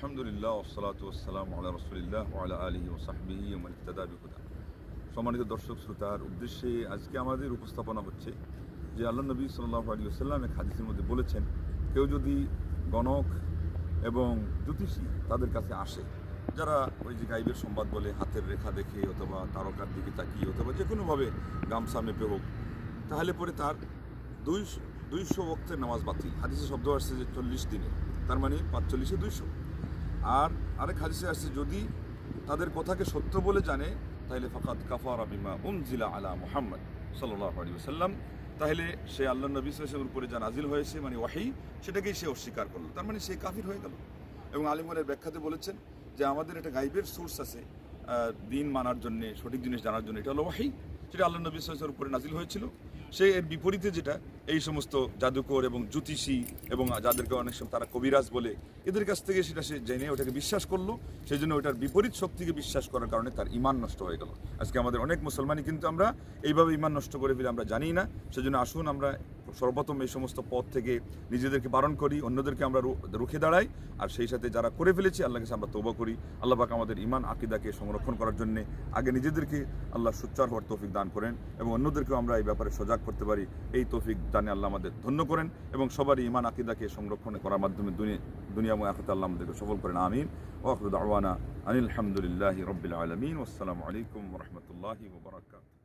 আলহামদুলিল্লাহ ওসলাত ওসালাম আল্লাহ রসুলিল্লাহ আলা আলহি ওসাহবিহি ওমান ইত্তাদা বিহুদা। সম্মানিত দর্শক, শ্রোতার উদ্দেশ্যে আজকে আমাদের উপস্থাপনা হচ্ছে যে আল্লাহ নবী সাল্লাহ আলী সাল্লাম এক হাদিসের মধ্যে বলেছেন, কেউ যদি গণক এবং জ্যোতিষী তাদের কাছে আসে, যারা ওই যে গাইবের সংবাদ বলে হাতের রেখা দেখে অথবা তারকার দিকে তাকিয়ে অথবা যে কোনোভাবে গামছা মেপে হোক, তাহলে পরে তার দুইশো দুইশো বক্তের নামাজ বাতিল। হাদিসে শব্দ আসছে যে চল্লিশ দিনে, তার মানে পাঁচচল্লিশে দুইশো। আর আরেক হাদিসে আসছে, যদি তাদের কথাকে সত্য বলে জানে, তাহলে ফাকাত কাফারা বিমা উমজিলা আলা মুহাম্মদ সাল্লাহ আলী সাল্লাম তাহলে সে আল্লাহ নবী উপরে যা নাজিল হয়েছে মানে ওয়াহি, সেটাকেই সে অস্বীকার করল। তার মানে সে কাফির হয়ে গেল। এবং আলিমনের ব্যাখ্যাতে বলেছেন যে আমাদের একটা গাইবের সোর্স আছে দিন মানার জন্য, সঠিক জিনিস জানার জন্য, এটা হলো ওয়াহি। সেটা আল্লাহ নবী সাল্লামের উপরে নাজিল হয়েছিল। সে এর বিপরীতে যেটা, এই সমস্ত জাদুকর এবং জ্যোতিষী এবং যাদেরকে অনেক সময় তারা কবিরাজ বলে, এদের কাছ থেকে সেটা সে জেনে ওটাকে বিশ্বাস করল। সেই জন্য ওটার বিপরীত শক্তিকে বিশ্বাস করার কারণে তার ইমান নষ্ট হয়ে গেল। আজকে আমাদের অনেক মুসলমানই কিন্তু আমরা এইভাবে ইমান নষ্ট করে ফেলে, আমরা জানি না। সেজন্য আসুন আমরা সর্বপ্রথম এই সমস্ত পথ থেকে নিজেদেরকে বারণ করি, অন্যদেরকে আমরা রুখে দাঁড়াই, আর সেই সাথে যারা করে ফেলেছি আল্লাহকে আমরা তৌবা করি। আল্লাহ পাক আমাদের ইমান আকিদাকে সংরক্ষণ করার জন্য আগে নিজেদেরকে আল্লাহ সুচ্চার হওয়ার তৌফিক দান করেন এবং অন্যদেরকেও আমরা এই ব্যাপারে সজাগ করতে পারি। এই তৌফিক দানে আল্লাহ আমাদের ধন্য করেন এবং সবারই ইমান আকিদাকে সংরক্ষণ করার মাধ্যমে দুনিয়া আখতে আল্লাহ আমাদেরকে সফল করেন। আমিন। ওয়াকরুদ আওয়ানা আনিল হামদুলিল্লাহি রব্বিল আলমিন। আসসালামু আলাইকুম রহমতুল্লাহি ওবরাকাত